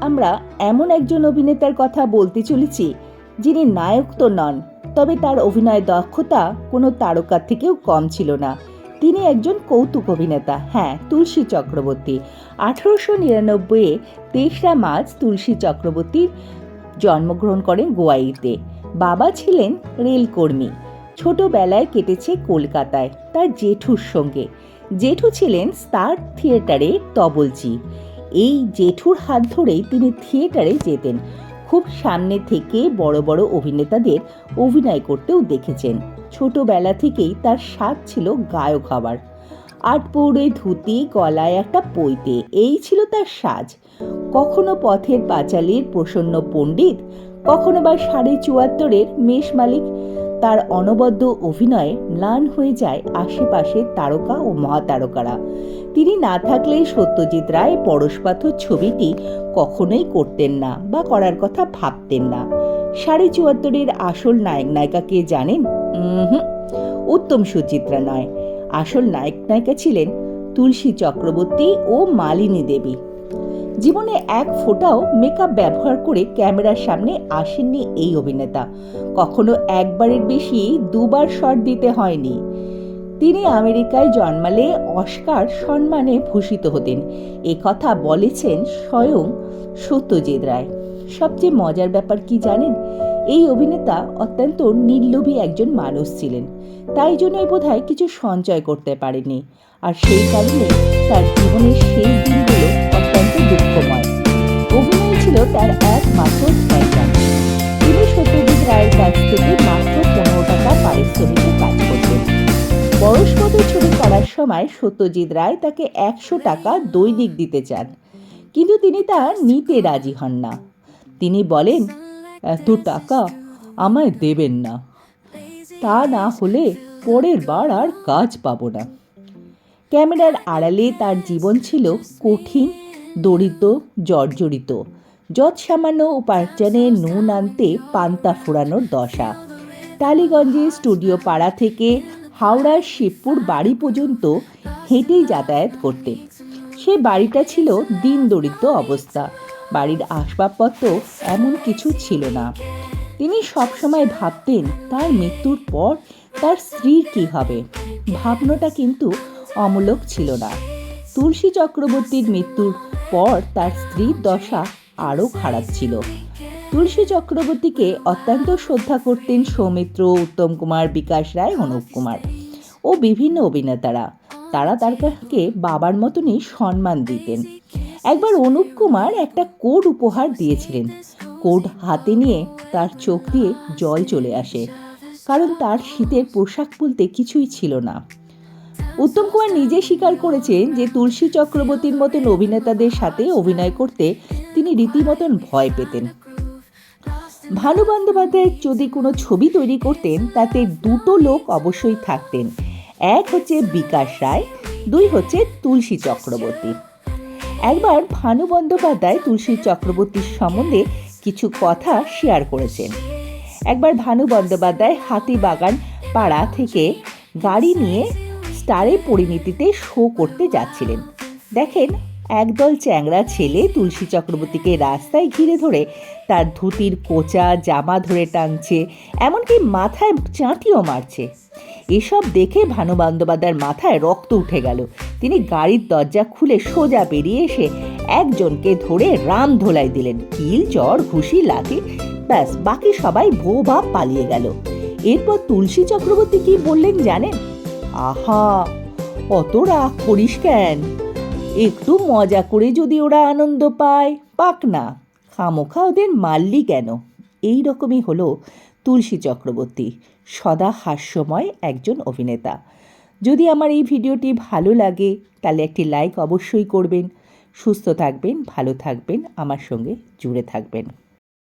আমরা এমন একজন অভিনেতার কথা বলতে চলেছি, যিনি নায়ক তো নন, তবে তার অভিনয় দক্ষতা কোনো তারকার থেকেও কম ছিল না। তিনি একজন কৌতুক অভিনেতা হ্যাঁ তুলসী চক্রবর্তী। আঠারোশো নিরানব্বইয়ে তেসরা মার্চ তুলসী চক্রবর্তীর জন্মগ্রহণ করেন গোয়াইতে। বাবা ছিলেন রেলকর্মী। ছোটবেলায় কেটেছে কলকাতায়, তার জেঠুর সঙ্গে। জেঠু ছিলেন স্টার থিয়েটারে তবলচি এই জেঠুর হাত ধরেই তিনি থিয়েটারে যেতেন। খুব সামনে থেকে বড় বড় অভিনেতাদের অভিনয় করতেও দেখেছেন। ছোটবেলা থেকেই তার স্বাদ ছিল গায়ক হওয়ার আট পৌড়ে ধুতি, গলায় একটা পৈতে, এই ছিল তার সাজ। কখনো পথের পাঁচালীর প্রসন্ন পণ্ডিত, কখনো বা সাড়ে চুয়াত্তরের মেষ মালিক তার অনবদ্য অভিনয়ে ম্লান হয়ে যায় আশেপাশের তারকা ও মহাতারকারা। তিনি না থাকলে সত্যজিৎ রায় পরশপাথর ছবিটি কখনোই করতেন না বা করার কথা ভাবতেন না। সাড়ে চুয়াত্তরের আসল নায়ক নায়িকা কে জানেন? উত্তম সুচিত্রা নয়। আসল নায়ক নায়িকা ছিলেন তুলসী চক্রবর্তী ও মালিনী দেবী। জীবনে এক ফোঁটাও মেকআপ ব্যবহার করে ক্যামেরার সামনে আসেননি এই অভিনেতা। কখনো একবারের বেশি দুবার শট দিতে হয়নি। তিনি আমেরিকায় জন্মালে অস্কার সম্মানে ভূষিত হতেন। এ কথা বলেছেন স্বয়ং সত্যজিৎ রায়। সবচেয়ে মজার ব্যাপার কি জানেন? এই অভিনেতা অত্যন্ত নির্লোভী একজন মানুষ ছিলেন। তাই জন্যই বোধহয় কিছু সঞ্চয় করতে পারেনি আর সেই কারণে তার জীবনের পারিশ্রমিকে কাজ করতেন বয়স্কত ছবি করার সময় সত্যজিৎ রায় তাকে একশো টাকা দৈনিক দিতে চান। কিন্তু তিনি তা নিতে রাজি হন না। তিনি বলেন, এত টাকা আমায় দেবেন না। তা না হলে পরের বার আর কাজ পাবো না। ক্যামেরার আড়ালে তার জীবন ছিল কঠিন, দরিদ্র, জর্জরিত। যৎ সামান্য উপার্জনে নুন আনতে পান্তা ফোরানোর দশা। টালিগঞ্জে স্টুডিও পাড়া থেকে হাওড়ার শিবপুর বাড়ি পর্যন্ত হেঁটেই যাতায়াত করতেন। সে বাড়িটা ছিল দিন দরিদ্র অবস্থা। বাড়ির আসবাবপত্র এমন কিছু ছিল না। তিনি সবসময় ভাবতেন, তার মৃত্যুর পর তার স্ত্রীর কী হবে? ভাবনাটা কিন্তু অমূলক ছিল না। তুলসী চক্রবর্তীর মৃত্যুর পর তার স্ত্রীর দশা আরও খারাপ ছিল। তুলসী চক্রবর্তীকে অত্যন্ত শ্রদ্ধা করতেন সৌমিত্র, উত্তম কুমার, বিকাশ রায়, অনুপ কুমার ও বিভিন্ন অভিনেতারা। তারা তার কাছে বাবার মতনই সম্মান দিতেন। একবার অনুপ কুমার একটা কোড উপহার দিয়েছিলেন। কোড হাতে নিয়ে তার চোখ দিয়ে জল চলে আসে, কারণ তার শীতের পোশাক বলতে কিছুই ছিল না। উত্তম কুমার নিজে স্বীকার করেছেন যে তুলসী চক্রবর্তীর মতন অভিনেতাদের সাথে অভিনয় করতে তিনি রীতিমতন ভয় পেতেন। ভানু বন্দ্যোপাধ্যায় যদি কোনো ছবি তৈরি করতেন, তাতে দুটো লোক অবশ্যই থাকতেন। এক হচ্ছে বিকাশ রায়, দুই হচ্ছে তুলসী চক্রবর্তী। একবার ভানু বন্দ্যোপাধ্যায় তুলসী চক্রবর্তীর সম্বন্ধে কিছু কথা শেয়ার করেছেন। একবার ভানু বন্দ্যোপাধ্যায় হাতিবাগান পাড়া থেকে গাড়ি নিয়ে স্টারে পরিণতিতে শো করতে যাচ্ছিলেন। দেখেন একদল চ্যাংড়া ছেলে তুলসী চক্রবর্তীকে রাস্তায় ঘিরে ধরে তার ধুতির কোচা, জামা ধরে টানছে, এমনকি মাথায় চাঁটিও মারছে। এসব দেখে ভানু বন্দ্যোপাধ্যায়ের মাথায় রক্ত উঠে গেল। তিনি গাড়ির দরজা খুলে সোজা বেরিয়ে এসে একজনকে ধরে রাম ধোলাই দিলেন। কিল, চর, ঘুষি, লাঠি, ব্যাস, বাকি সবাই ভো ভাব পালিয়ে গেল। এরপর তুলসী চক্রবর্তী কি বললেন জানেন? আহা, অত রাগ করিস কেন? একটু মজা করে যদি ওরা আনন্দ পায়। পাক না, খামোখা ওদের মারলি কেন? এই রকমই হলো তুলসী চক্রবর্তী, সদা হাস্যময় একজন অভিনেতা। যদি আমার এই ভিডিওটি ভালো লাগে, তাহলে একটি লাইক অবশ্যই করবেন। সুস্থ থাকবেন, ভালো থাকবেন, আমার সঙ্গে জুড়ে থাকবেন।